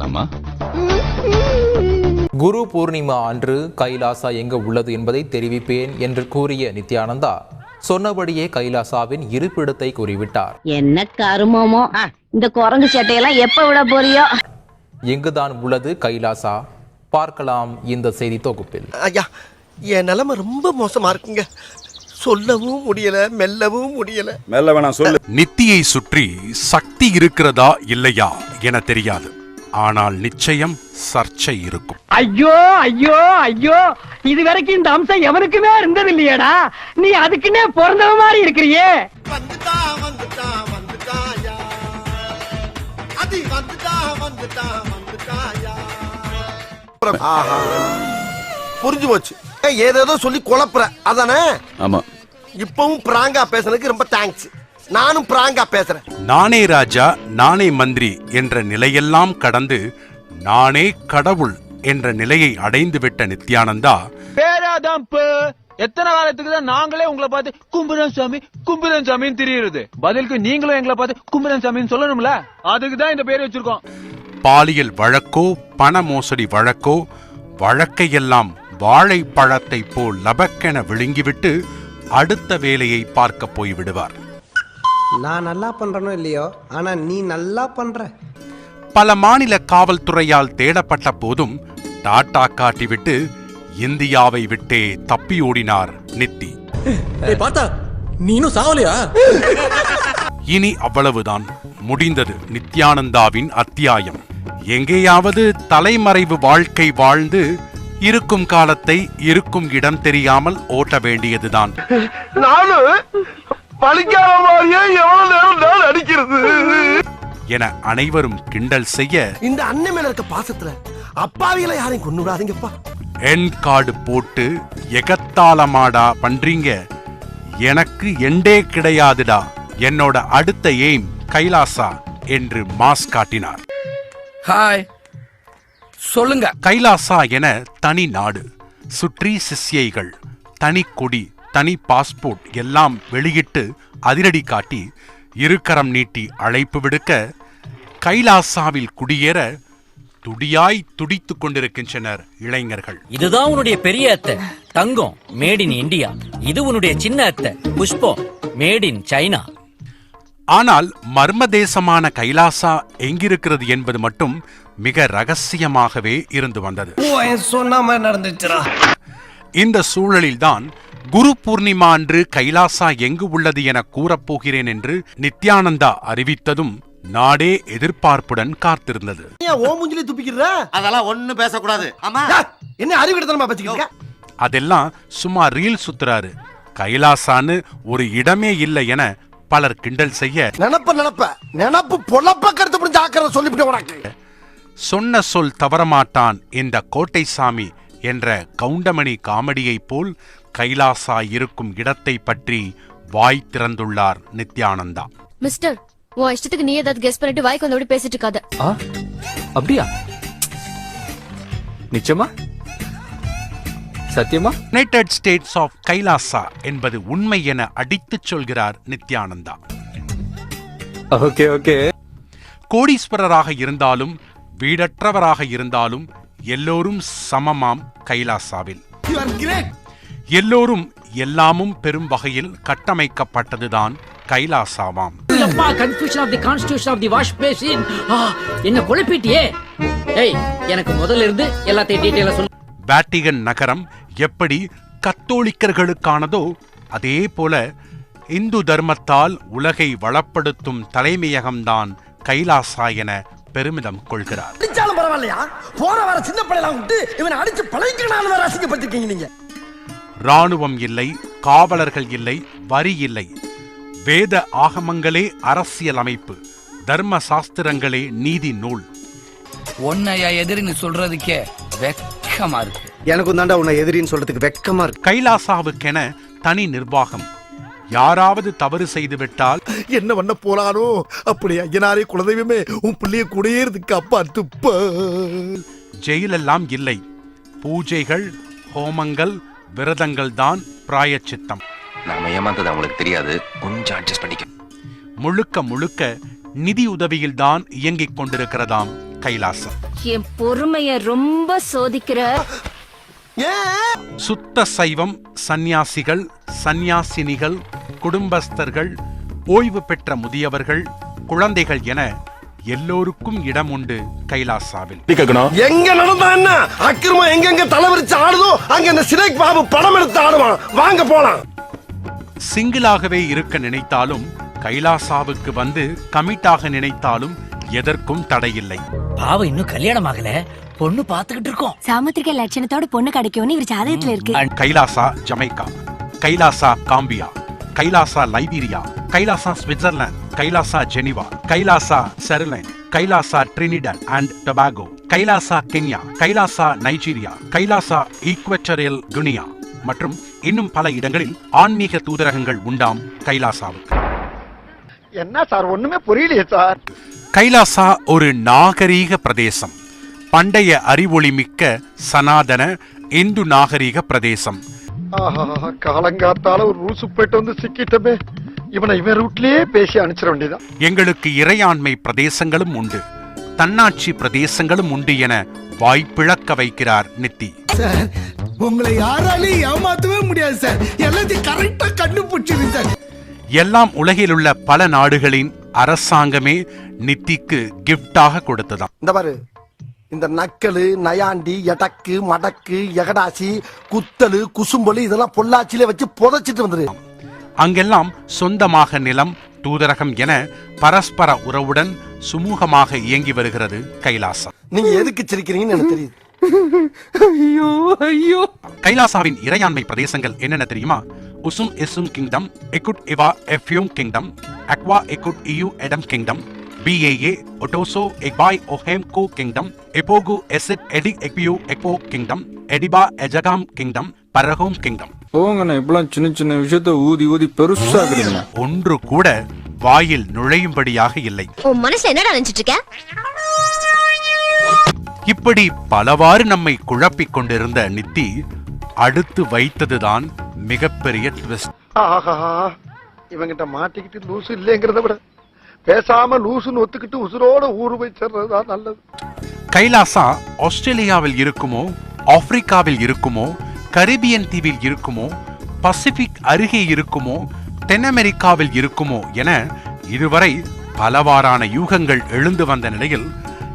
பார்க்கலாமா? குரு பூர்ணிமா அன்று கைலாசா எங்கு உள்ளது என்பதை தெரிவிப்பேன் என்று கூறிய நித்யானந்தா சொன்னபடியே கைலாசாவின் இருப்பிடத்தை கூறிவிட்டார். என்ன கருமமோ? இந்த குரங்கு சட்டையெல்லாம் எப்ப விட போறியோ? எங்குதான் உள்ளது கைலாசா? பார்க்கலாம் இந்த செய்தி தொகுப்பில். ஐயா என் நிலைமை ரொம்ப மோசமா இருக்குங்க. சொல்லவும் முடியல மெல்லவும் முடியல. மெல்ல வேணாம் சொல்லு. நித்தியை சுற்றி சக்தி இருக்கிறதா இல்லையா என தெரியாது. ஆனால் நிச்சயம் சர்ச்சை இருக்கும். ஐயோ ஐயோ ஐயோ இது வரைக்கும் இந்த அம்சம் எவனுக்குமே இருந்தது இல்லையேடா நீ அதுக்குன்னே பிறந்தவ மாதிரி இருக்கிறியே. புரிஞ்சு போச்சு. ஏதேதோ சொல்லி குழப்புற. அதானே? ஆமா. இப்பவும் பிராங்கா பேசுனதுக்கு ரொம்ப தேங்க்ஸ் நானும் பிராங்கா பேசுறேன். நானே ராஜா நானே மந்திரி என்ற நிலையெல்லாம் கடந்து நானே கடவுள் என்ற நிலையை அடைந்துவிட்ட நித்யானந்தா பேராதான் எத்தனை காலத்துக்கு தான் நாங்களே உங்களை பார்த்து கும்புரன் சாமி கும்புரன் சாமின்னு தெரியுது பதிலுக்கு நீங்களும் எங்களை பார்த்து கும்புரன் சாமின்னு சொல்லணும்ல? அதுக்கு தான் இந்த பேர் வச்சிருக்கோம். பாலியல் வழக்கோ பண மோசடி வழக்கோ வழக்கையெல்லாம் வாழைப்பழத்தை போல் லபக்கென விழுங்கிவிட்டு அடுத்த வேலையை பார்க்க போய்விடுவார் நான் நல்லா பண்றனோ இல்லையோ? ஆனா நீ நல்லா பண்ற. பல மாநில காவல்துறையால் தேடப்பட்ட போதும் டாட்டா காட்டிவிட்டு இந்தியாவை விட்டே தப்பி ஓடினார் நித்தி பார்த்தா நீனும் சாவலியா? இனி அவ்வளவுதான். முடிந்தது நித்யானந்தாவின் அத்தியாயம். எங்கேயாவது தலைமறைவு வாழ்க்கை வாழ்ந்து இருக்கும் காலத்தை இருக்கும் இடம் தெரியாமல் ஓட்ட வேண்டியதுதான். பழிக்காத மாதிரியே எவ்வளவு நேரம் நான் அடிக்கிறது? என அனைவரும் கிண்டல் செய்ய இந்த அண்ணன் மேல இருக்க பாசத்துல அப்பாவிகளை யாரையும் கொண்டு விடாதீங்கப்பா. என் கார்டு போட்டு எகத்தாளமாடா பண்றீங்க. எனக்கு எண்டே கிடையாதுடா. என்னோட அடுத்த எய்ம் கைலாசா என்று மாஸ் காட்டினார். ஹாய். சொல்லுங்க. கைலாசா என தனி நாடு சுற்றி சிஷ்யைகள் தனி கொடி தனி பாஸ்போர்ட் எல்லாம் வெளியிட்டு அதிரடி காட்டி இருக்கரம் நீட்டி அழைப்பு விடுக்க கைலாசாவில் குடியேற துடியாய் துடித்துக் கொண்டிருக்கின்றனர் இளைஞர்கள். இதுதான் உன்னுடைய பெரிய அத்தை தங்கம் மேட் இன் இந்தியா இது உன்னுடைய சின்ன அத்தை புஷ்பம் மேட் இன் சைனா ஆனால் மர்ம தேசமான கைலாசா எங்கிருக்கிறது என்பது மட்டும் மிக ரகசியமாகவே இருந்து வந்தது. இந்த சூழலில்தான் குரு பூர்ணிமா அன்று கைலாசா எங்கு உள்ளது என கூறப்போகிறேன் என்று நித்யானந்தா அறிவித்ததும் நாடே எதிர்பார்ப்புடன் காத்திருந்தது. ஏன் ஓ மூஞ்சிலே துப்பிக்கிற? அதெல்லாம் ஒண்ணு பேசக்கூடாது. என்ன? அதெல்லாம் சும்மா ரீல் சுத்துறாரு. கைலாசான்னு ஒரு இடமே இல்லை என பலர் கிண்டல் செய்ய நினப்ப நினப்ப. நினப்பு பொழப்ப கருத்து புரிஞ்சு ஆக்கிறத சொல்லிவிட்டு உனக்கு. சொன்ன சொல் தவறமாட்டான் இந்த கோட்டை சாமி என்ற கவுண்டமணி காமெடியைப் போல் கைலாசா இருக்கும் இடத்தை பற்றி வாய் திறந்துள்ளார் நித்யானந்தா. மிஸ்டர் உன் இஷ்டத்துக்கு நீ ஏதாவது கெஸ் பண்ணிட்டு வாய்க்கு வந்தபடி பேசிட்டு இருக்காத ஆ? அப்படியா? நிச்சயமா? சத்தியமா? யுனைடெட் ஸ்டேட்ஸ் ஆஃப் கைலாசா என்பது உண்மை என அடித்துச் சொல்கிறார் நித்யானந்தா. Okay okay. கோடீஸ்வரராக இருந்தாலும் வீடற்றவராக இருந்தாலும் எல்லோரும் சமமாம் கைலாசாவில். எல்லோரும் எல்லாமும் பெரும் வகையில் கட்டமைக்கப்பட்டதுதான் கைலாசாவாம் confusion of the constitution of the wash basin என்ன குழப்பிட்டியே? ஏய் எனக்கு முதல்ல இருந்து எல்லாத்தையும் டீடைலா சொல்லு. வேட்டிகன் நகரம் எப்படி கத்தோலிக்கர்களுக்கானதோ அதே போல இந்து தர்மத்தால் உலகை வளப்படுத்தும் தலைமையகம்தான் கைலாசா என பெருமிதம் கொள்கிறார். அடிச்சாலும் பரவாயில்லையா? போற வர சின்ன பிள்ளைலாம் விட்டு இவனை அடிச்சு பழகிக்கணும் அசிங்கப்பட்டிருக்கீங்க நீங்க. ராணுவம் இல்லை காவலர்கள் இல்லை வரி இல்லை. வேத ஆகமங்களே அரசியல் அமைப்பு தர்ம சாஸ்திரங்களே நீதி நூல். ஒன்னையா எதிரின்னு சொல்றதுக்கே வெக்கமா இருக்கு. எனக்கும் தாண்டா உன்னை எதிரின்னு சொல்றதுக்கு வெக்கமா இருக்கு. கைலாசாவுக்கென தனி நிர்வாகம். யாராவது தவறு செய்துவிட்டால் என்ன பண்ண போறானோ அப்படி ஐயனாரே குலதெய்வமே உன் பிள்ளைய கூடயே இருக்கு அப்பா துப்ப ஜெயிலெல்லாம் இல்லை. பூஜைகள் ஹோமங்கள் விரதங்கள் தான் பிராயச்சித்தம். நாம ஏமாந்தது அவங்களுக்கு தெரியாது. கொஞ்சம் அட்ஜஸ்ட் பண்ணிக்க. முழுக்க முழுக்க நிதி உதவியில்தான் இயங்கிக் கொண்டிருக்கிறதாம் கைலாசம். என் பொறுமைய ரொம்ப சோதிக்கிற. சுத்த சைவம் சந்நியாசிகள் சந்நியாசினிகள் குடும்பஸ்தர்கள் ஓய்வு பெற்ற முதியவர்கள் குழந்தைகள் என எல்லோருக்கும் இடம் உண்டு கைலாசாவில். எங்க நடந்தா என்ன? அக்கிரமம் எங்கெங்க தலைவரிச்சு ஆடுதோ அங்க இந்த சிலைக் பாபு படம் எடுத்து ஆடுவான். வாங்க போலாம். சிங்கிளாகவே இருக்க நினைத்தாலும் கைலாசாவுக்கு வந்து கமிட்டாக நினைத்தாலும் எதற்கும் தடையில்லை. பாவம் இன்னும் கல்யாணம் ஆகல. பொண்ணு பாத்துக்கிட்டு இருக்கோம். சாமுத்திரிக்க லட்சணத்தோட பொண்ணு கிடைக்கும்னு இவர் ஜாதகத்துல இருக்கு. Kailasa Jamaica Kailasa Gambia Kailasa Liberia Kailasa Switzerland Kailasa Geneva Kailasa செர்லைன் Kailasa Trinidad and Tobago Kailasa Kenya Kailasa Nigeria Kailasa Equatorial Guinea மற்றும் இன்னும் பல இடங்களில் ஆன்மீக தூதரகங்கள் உண்டாம் கைலாசாவுக்கு. என்ன சார் ஒண்ணுமே புரியலையே சார். கைலாசா ஒரு நாகரீக பிரதேசம். பண்டைய அறிவொளி மிக்க சனாதன இந்து நாகரீக பிரதேசம். காலங்காத்தால ஒரு ரூசு போயிட்டு வந்து சிக்கிட்டமே. இவனை இவன் ரூட்லயே பேசி அனுப்பிச்சிட வேண்டியதான் எங்களுக்கு இறையாண்மை பிரதேசங்களும் உண்டு. தன்னாட்சி பிரதேசங்களும் உண்டு என வாய்ப்பிழக்க வைக்கிறார் நித்தி. சார் உங்களை யாராலையும் ஏமாத்தவே முடியாது சார். எல்லாத்தையும் கரெக்டா கண்டுபிடிச்சிரு சார். எல்லாம் உலகிலுள்ள பல நாடுகளின் அரசாங்கமே நித்திக்கு கிஃப்டாக கொடுத்ததாம். இந்த பாரு இந்த நக்கலு நயாண்டி எடக்கு மடக்கு எகடாசி குத்தலு குசும்பலு இதெல்லாம் பொள்ளாச்சியில வச்சு புதைச்சிட்டு வந்துரு. அங்கெல்லாம் சொந்தமாக நிலம் தூதரகம் என பரஸ்பர உறவுடன் சுமூகமாக இயங்கி வருகிறது கைலாசம். நீங்க எதுக்கு சிரிக்கிறீங்கன்னு எனக்கு தெரியுது. கைலாசாவின் இறையாண்மை பிரதேசங்கள் என்னென்ன தெரியுமா? உசும் எசும் கிங்டம் எக்குட் இவா எஃப்யூம் கிங்டம் அக்வா எக்குட் இயு எடம் கிங்டம் பிஏஏ ஒட்டோசோ எக்பாய் ஒஹேம்கோ கிங்டம் எப்போகு எசிட் எடி எக்பியூ எக்போ கிங்டம் எடிபா எஜகாம் கிங்டம் பரஹோம் கிங்டம். போங்கண்ணா இப்பெல்லாம் சின்ன சின்ன விஷயத்த ஊதி ஊதி பெருசாக்குறீங்கண்ணா ஒன்று கூட வாயில் நுழையும்படியாக இல்லை. உன் மனசுல என்னடா நினைச்சிட்டு இருக்க? இப்படி பலவாறு நம்மை குழப்பிக் கொண்டிருந்த நித்தி அடுத்து வைத்ததுதான் மிகப்பெரிய ட்விஸ்ட் ஆஹா இவங்கிட்ட மாட்டிக்கிட்டு லூசு இல்லைங்கிறத விட பேசாம லூசுன்னு ஒத்துக்கிட்டு உசுரோட ஊரு போய் சேர்றதுதான் நல்லது. கைலாசா ஆஸ்திரேலியாவில் இருக்குமோ ஆப்பிரிக்காவில் இருக்குமோ கரிபியன் தீவில் இருக்குமோ பசிபிக் அருகே இருக்குமோ தென் அமெரிக்காவில் இருக்குமோ என இதுவரை பலவாறான யூகங்கள் எழுந்து வந்த நிலையில்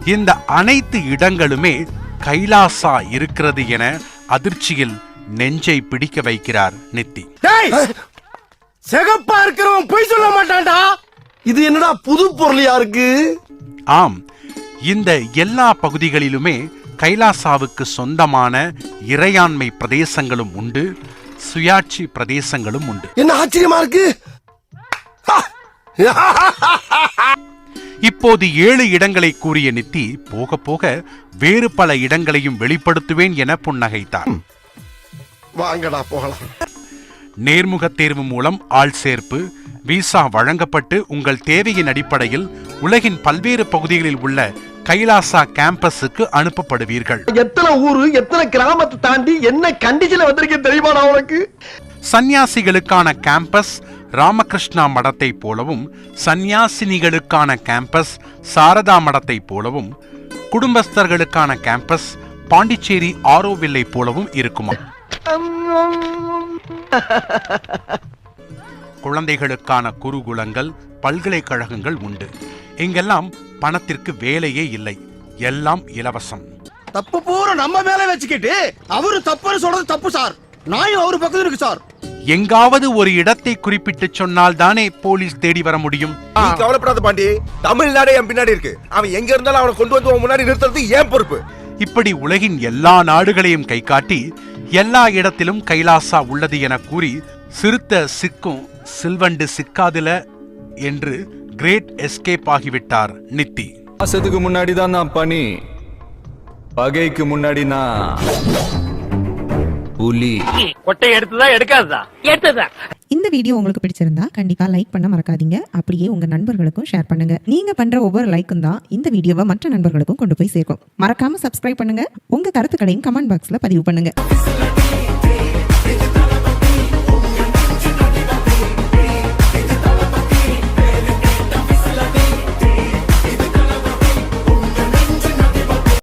இந்த அனைத்து இடங்களுமே கைலாசா இருக்கிறது என அதிர்ச்சியில் நெஞ்சை பிடிக்க வைக்கிறார் நித்தி. சிகப்பா இருக்கிறவன் பொய் சொல்ல மாட்டான்டா! இது என்னடா புது பொருளியா இருக்கு? ஆம் இந்த எல்லா பகுதிகளிலுமே கைலாசாவுக்கு சொந்தமான இறையாண்மை பிரதேசங்களும் உண்டு சுயாட்சி பிரதேசங்களும் உண்டு. என்ன ஆச்சரியமா இருக்கு? இப்போது ஏழு இடங்களை கூறிய நித்தி போக போக வேறு பல இடங்களையும் வெளிப்படுத்துவேன் என புன்னகைத்தார் வாங்கடா போகலாம். நேர்முக தேர்வு மூலம் ஆள் சேர்ப்பு விசா வழங்கப்பட்டு உங்கள் தேவையின் அடிப்படையில் உலகின் பல்வேறு பகுதிகளில் உள்ள கைலாசா கேம்பஸுக்கு அனுப்பப்படுவீர்கள். எத்தனை ஊரு எத்தனை கிராமத்தை தாண்டி என்ன கண்டிஷன்ல வந்திருக்கேன் தெரியுமாடா உனக்கு? சந்நியாசிகளுக்கான கேம்பஸ் ராமகிருஷ்ணா மடத்தை போலவும் சந்நியாசினிகளுக்கான கேம்பஸ் சாரதா மடத்தை போலவும் குடும்பஸ்தர்களுக்கான கேம்பஸ் பாண்டிச்சேரி ஆரோவில்லை போலவும் இருக்குமா? குழந்தைகளுக்கான குருகுலங்கள் பல்கலைக்கழகங்கள் உண்டு. இங்கெல்லாம் பணத்திற்கு வேலையே இல்லை. எல்லாம் இலவசம். தப்பு பூரா நம்ம மேல வச்சுக்கிட்டு அவரு தப்புன்னு சொல்றது தப்பு சார். நாயும் அவரு பக்கத்துல இருக்கு சார். எங்காவது ஒரு இடத்தை குறிப்பிட்டு சொன்னால் தானே போலீஸ் தேடி வர முடியும்? நீ கவலைப்படாத பாண்டி. தமிழ்நாடு என் பின்னாடி இருக்கு. அவன் எங்க இருந்தாலும் அவனை கொண்டு வந்து முன்னாடி நிறுத்துறது ஏன் பொறுப்பு. இப்படி உலகின் எல்லா நாடுகளையும் கை காட்டி எல்லா இடத்திலும் கைலாசா உள்ளது என கூறி சிறுத்த சிக்கும் சில்வண்டு சிக்காதுல என்று கிரேட் எஸ்கேப் ஆகிவிட்டார் நித்தி. மாசத்துக்கு முன்னாடி தான் நான் பனி பகைக்கு முன்னாடி நான் புலி. கொட்டை எடுத்ததா எடுக்காததா? எடுத்ததா? இந்த வீடியோ உங்களுக்கு பிடிச்சிருந்தா கண்டிப்பா லைக் பண்ண மறக்காதீங்க. அப்படியே உங்க நண்பர்களுக்கும் ஷேர் பண்ணுங்க. நீங்க பண்ற ஒவ்வொரு லைக்கும் தான் இந்த வீடியோவை மற்ற நண்பர்களுக்கும் கொண்டு போய் சேர்க்கும். மறக்காம சப்ஸ்கிரைப் பண்ணுங்க. உங்க கருத்துக்களையும் கமெண்ட் பாக்ஸ்ல பதிவு பண்ணுங்க.